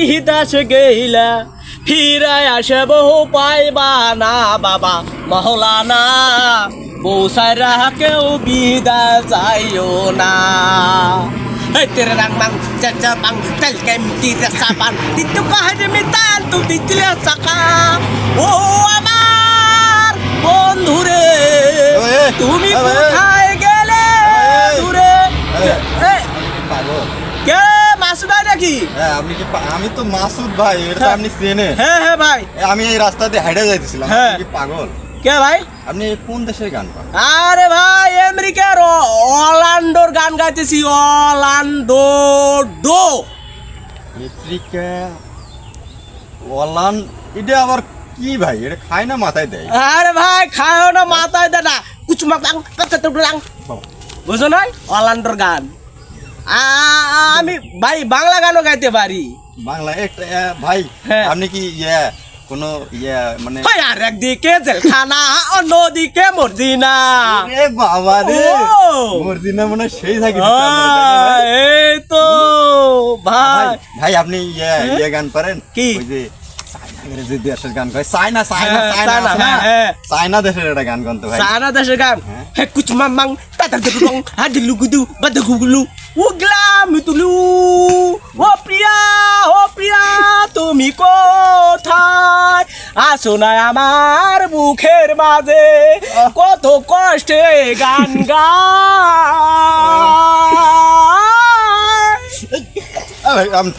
বিদাস গেইলা ফিরায় আসে বহু পাইবা না বাবা মহলানা বৌসাইরা কেউ বিদা যাইও না। আমার বন্ধুরে তুমি কোথায় গেলে দূরে? কে নাকি? হ্যাঁ আপনি কি আমি তো মাসুদ ভাই এটা হ্যাঁ। আপনি চেনে হ্যাঁ হ্যাঁ ভাই। আমি এই রাস্তা দিয়ে হেঁটে যাইতেছিলাম হ্যাঁ। কি পাগল? কে ভাই? আপনি কোন দেশের গান পান? আরে ভাই আমেরিকার অ- অরল্যান্ডোর গান গাইতেছি অরল্যান্ডো ডো। আমেরিকা ওলান এটা আবার কি ভাই? এটা খায় না মাথায় দেয়? আরে ভাই খাও না মাথায় দে না। কুচ মাতাং কথা তো বুঝো নাই? অরল্যান্ডোর গান। আমি ভাই বাংলা গানও গাইতে পারি বাংলা একটা ভাই হ্যাঁ। আপনি কি ইয়ে কোনো ইয়ে মানে ভাই আর একদিকে জেলখানা অন্যদিকে মর্জিনা এ বাবা রে মর্জিনা মনে সেই থাকে এই তো ভাই ভাই আপনি ইয়ে ইয়ে গান পারেন কি? ওই যে চায়না যে দেশের গান কয় চায়না চায়না হ্যাঁ, চায়না চায়না? হ্যাঁ, হ্যাঁ। চায়না দেশের একটা গান গান তো ভাই সারা দেশের গান হ্যাঁ। হে কুচ মামাং তাতা দুলুং হাদি লুগুদু বাদু গুগলু উগলা মিতুলু ও প্রিয়া ও প্রিয়া তুমি কোথায়? আসো না আমার মুখের মাঝে। কত কষ্টে গান গা আমি